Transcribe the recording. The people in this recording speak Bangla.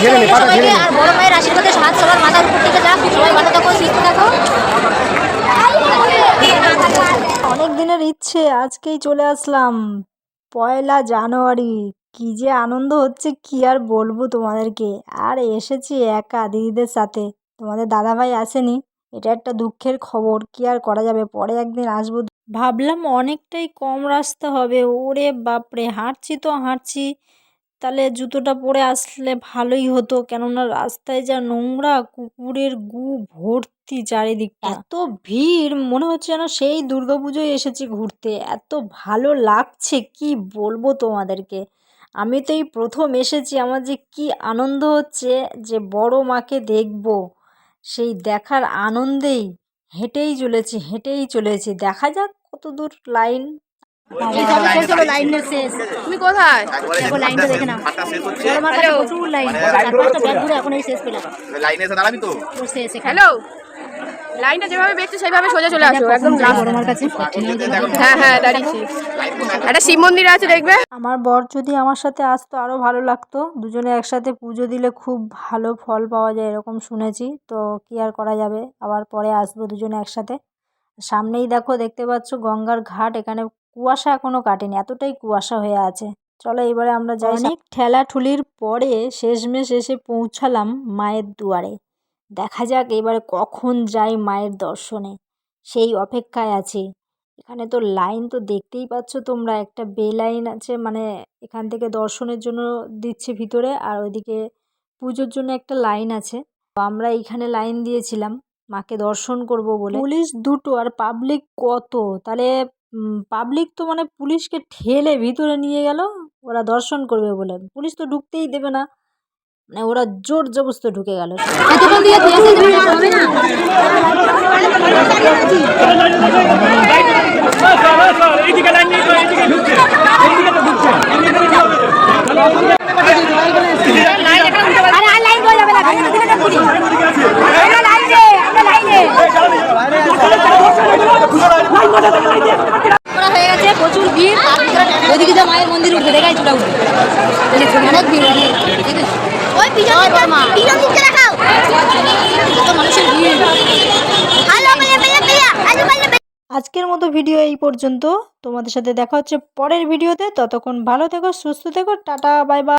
ঘিরে পাতা আর বড় আশীর্বাদে সবার মাথার উপর থেকে সবাই ভালো থাকো সুস্থ থাকো অনেক দিনের ইচ্ছে আজকেই চলে আসলাম। পয়লা জানুয়ারি কি যে আনন্দ হচ্ছে কি আর বলব তোমাদেরকে। আর এসেছি একা দিদিদের সাথে। তোমাদের দাদাভাই আসেনি এটা একটা দুঃখের খবর কি আর করা যাবে? পরে একদিন আসব। ভাবলাম অনেকটাই কম রাস্তা হবে। ওরে বাপরে হাঁটছি তো হাঁটছি। তাহলে জুতোটা পরে আসলে ভালোই হতো। কেননা রাস্তায় যা নোংরা কুকুরের গু ভর্তি চারিদিকটা। এত ভিড় মনে হচ্ছে যেন সেই দুর্গাপুজোয় এসেছি ঘুরতে। এত ভালো লাগছে কি বলব তোমাদেরকে? আমি তো এই প্রথম এসেছি আমার যে কি আনন্দ হচ্ছে যে বড় মাকে দেখব। সেই দেখার আনন্দেই হেঁটেই চলেছি হেঁটেই চলেছি। দেখা যাক কত দূর লাইন এই সবে শেষ হলো লাইনের শেষ। তুমি কোথায়? লাইনটা দেখে নাও। বড় মার কাছে Hello. প্রচুর লাইন চার পাঁচটা ব্যাগ ঘুরে এখন এই শেষ পেলাম। লাইনে এসে দাঁড়াবি তো? শেষ হ্যালো লাইনটা যেভাবে দেখছ সেইভাবে সোজা চলে আসো একদম যাই বড় মার কাছে হ্যাঁ হ্যাঁ দাঁড়িয়েছি একটা শিব মন্দির আছে দেখবে? আমার বর যদি আমার সাথে আসতো আরও ভালো লাগতো। দুজনে একসাথে পুজো দিলে খুব ভালো ফল পাওয়া যায় এরকম শুনেছি। তো কি আর করা যাবে? আবার পরে আসব দুজনে একসাথে। সামনেই দেখো দেখতে পাচ্ছ গঙ্গার ঘাট এখানে কুয়াশা এখনও কাটেনি এতটাই কুয়াশা হয়ে আছে। চলো এবারে আমরা যাই অনেক ঠেলাঠুলির পরে শেষমেশ এসে পৌঁছালাম মায়ের দুয়ারে। দেখা যাক এবারে কখন যাই মায়ের দর্শনে। সেই অপেক্ষায় আছি। এখানে তো লাইন তো দেখতেই পাচ্ছ তোমরা একটা বে লাইন আছে মানে এখান থেকে দর্শনের জন্য দিচ্ছে ভিতরে আর ওইদিকে পুজোর জন্য একটা লাইন আছে। তো আমরা এইখানে লাইন দিয়েছিলাম মাকে দর্শন করব বলে। পুলিশ দুটো আর পাবলিক কত? তাহলে পাবলিক তো মানে পুলিশকে ঠেলে ভিতরে নিয়ে গেল ওরা দর্শন করবে বলে পুলিশ তো ঢুকতেই দেবে না মানে ওরা জোর জবস্ত ঢুকে গেল লাইন নেই তো এইদিকে ঢুকছে এইদিকে তো ঢুকছে করা হয়ে গেছে প্রচুর ভিড়। ওইদিকে যে মায়ের মন্দির উঠবে দেখাই চলে উঠবে অনেক ভিড় ওই পিছন পিছন দিকটা দেখাও। কত মানুষের ভিড়। হ্যালো ভাইয়া ভাইয়া ভাইয়া আজু ভাইয়া আজকের মতো ভিডিও এই পর্যন্ত। তোমাদের সাথে দেখা হচ্ছে পরের ভিডিওতে। ততক্ষণ ভালো থেকো সুস্থ থেকো। Tata bye bye.